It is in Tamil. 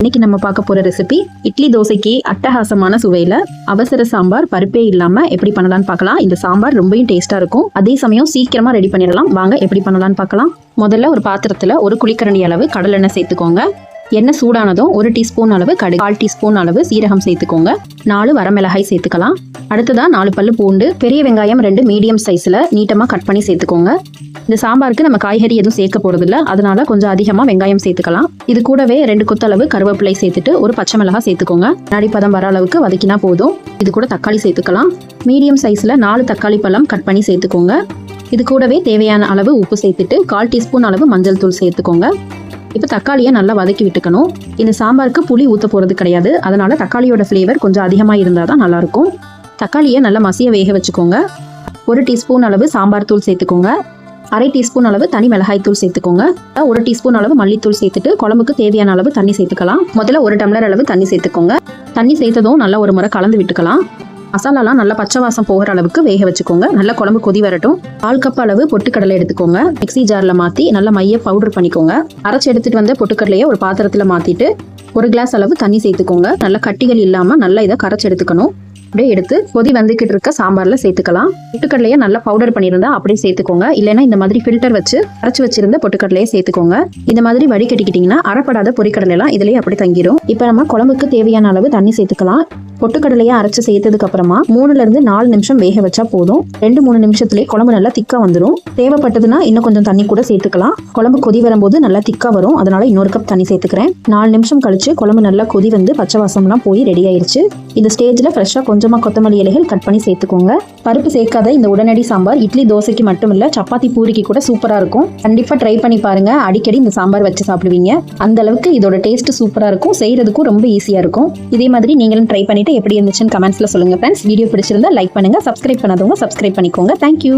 இன்னைக்கு நம்ம பார்க்க போற ரெசிபி இட்லி தோசைக்கு அட்டகாசமான சுவையில அவசர சாம்பார் பருப்பே இல்லாம எப்படி பண்ணலாம்னு பார்க்கலாம். இந்த சாம்பார் ரொம்பவும் டேஸ்டா இருக்கும். அதே சமயம் சீக்கிரமா ரெடி பண்ணிடலாம். வாங்க எப்படி பண்ணலாம்னு பார்க்கலாம். முதல்ல ஒரு பாத்திரத்துல ஒரு குளிக்கரணி அளவு கடலெண்ணெய் சேர்த்துக்கோங்க. எண்ணெய் சூடானதும் ஒரு டீஸ்பூன் அளவு கடு கால் டீஸ்பூன் அளவு சீரகம் சேர்த்துக்கோங்க. நாலு வரமிளகாய் சேர்த்துக்கலாம். அடுத்ததா நாலு பல்லு பூண்டு பெரிய வெங்காயம் ரெண்டு மீடியம் சைஸில் நீட்டமாக கட் பண்ணி சேர்த்துக்கோங்க. இந்த சாம்பாருக்கு நம்ம காய்கறி எதுவும் சேர்க்க போகிறதில்ல அதனால கொஞ்சம் அதிகமாக வெங்காயம் சேர்த்துக்கலாம். இது கூடவே ரெண்டு கொத்தளவு கருவேப்பிலை சேர்த்துட்டு ஒரு பச்சை மிளகாய் சேர்த்துக்கோங்க. நடிப்பதம் வர அளவுக்கு வதக்கினா போதும். இது கூட தக்காளி சேர்த்துக்கலாம். மீடியம் சைஸில் நாலு தக்காளி பழம் கட் பண்ணி சேர்த்துக்கோங்க. இது கூடவே தேவையான அளவு உப்பு சேர்த்துட்டு கால் டீஸ்பூன் அளவு மஞ்சள் தூள் சேர்த்துக்கோங்க. இப்போ தக்காளியை நல்லா வதக்கி விட்டுக்கணும். இந்த சாம்பாருக்கு புளி ஊற்ற போகிறது கிடையாது. அதனால தக்காளியோட ஃப்ளேவர் கொஞ்சம் அதிகமாக இருந்தால் தான் நல்லாயிருக்கும். தக்காளியை நல்லா மசிய வேக வச்சுக்கோங்க. ஒரு டீஸ்பூன் அளவு சாம்பார் தூள் சேர்த்துக்கோங்க. அரை டீஸ்பூன் அளவு தனி மிளகாய் தூள் சேர்த்துக்கோங்க. ஒரு டீஸ்பூன் அளவு மல்லித்தூள் சேர்த்துட்டு குழம்புக்கு தேவையான அளவு தண்ணி சேர்த்துக்கலாம். முதல்ல ஒரு டம்ளர் அளவு தண்ணி சேர்த்துக்கோங்க. தண்ணி சேர்த்ததும் நல்லா ஒரு முறை கலந்து விட்டுக்கலாம். மசாலாலாம் நல்லா பச்சை வாசம் போகிற அளவுக்கு வேக வச்சுக்கோங்க. நல்லா குழம்பு கொதி வரட்டும். பால் கப் அளவு பொட்டுக்கடலை எடுத்துக்கோங்க. மிக்ஸி ஜாரில் மாற்றி நல்லா மைய பவுடர் பண்ணிக்கோங்க. அரைச்சி எடுத்துட்டு வந்த பொட்டுக்கடலையை ஒரு பாத்திரத்தில் மாற்றிட்டு ஒரு கிளாஸ் அளவு தண்ணி சேர்த்துக்கோங்க. நல்லா கட்டிகள் இல்லாமல் நல்லா இதை கரைச்சி எடுத்துக்கணும். அப்படியே எடுத்து கொதி வந்துக்கிட்டு இருக்க சாம்பாரில் சேர்த்துக்கலாம். பொட்டுக்கடலையை நல்லா பவுடர் பண்ணியிருந்தா அப்படியே சேர்த்துக்கோங்க. இல்லைன்னா இந்த மாதிரி ஃபில்டர் வச்சு அரைச்சி வச்சிருந்த பொட்டுக்கடலையை சேர்த்துக்கோங்க. இந்த மாதிரி வடிகட்டிக்கிட்டிங்கன்னா அரைப்படாத பொரிக்கடலைலாம் இதுலேயே அப்படி தங்கிடும் இப்போ நம்ம குழம்புக்கு தேவையான அளவு தண்ணி சேர்த்துக்கலாம். பொட்டுக்கடலையை அரைச்சு சேர்த்ததுக்கு அப்புறமா மூணுல இருந்து நாலு நிமிஷம் வேக வச்சா போதும். ரெண்டு மூணு நிமிஷத்துலேயே குழம்பு நல்லா திக்கா வந்துடும் தேவைப்பட்டதுன்னா இன்னும் கொஞ்சம் தண்ணி கூட சேர்த்துக்கலாம். குழம்பு கொதி வரும்போது நல்லா திக்கா வரும். அதனால இன்னொரு கப் தண்ணி சேர்த்துக்கிறேன். நாலு நிமிஷம் கழிச்சு குழம்பு நல்லா கொதி வந்து பச்சை வாசம்லாம் போய் ரெடி ஆயிருச்சு. இந்த ஸ்டேஜில் ஃப்ரெஷ்ஷாக கொஞ்சமாக கொத்தமல்லி இலைகள் கட் பண்ணி சேர்த்துக்கோங்க. பருப்பு சேர்க்காத இந்த உடனடி சாம்பார் இட்லி தோசைக்கு மட்டும் இல்லை சப்பாத்தி பூரிக்கு கூட சூப்பராக இருக்கும். கண்டிப்பாக ட்ரை பண்ணி பாருங்க. அடிக்கடி இந்த சாம்பார் வச்சு சாப்பிடுவீங்க. அந்த அளவுக்கு இதோட டேஸ்ட் சூப்பராக இருக்கும். செய்யறதுக்கும் ரொம்ப ஈஸியாக இருக்கும். இதே மாதிரி நீங்களும் ட்ரை பண்ணிட்டு எப்படி இருந்துச்சுன்னு கமெண்ட்ஸில் சொல்லுங்க ஃப்ரெண்ட்ஸ் வீடியோ பிடிச்சிருந்தா லைக் பண்ணுங்க சப்ஸ்கிரைப் பண்ணாதவங்க சப்ஸ்கிரைப் பண்ணிக்கோங்க. Thank you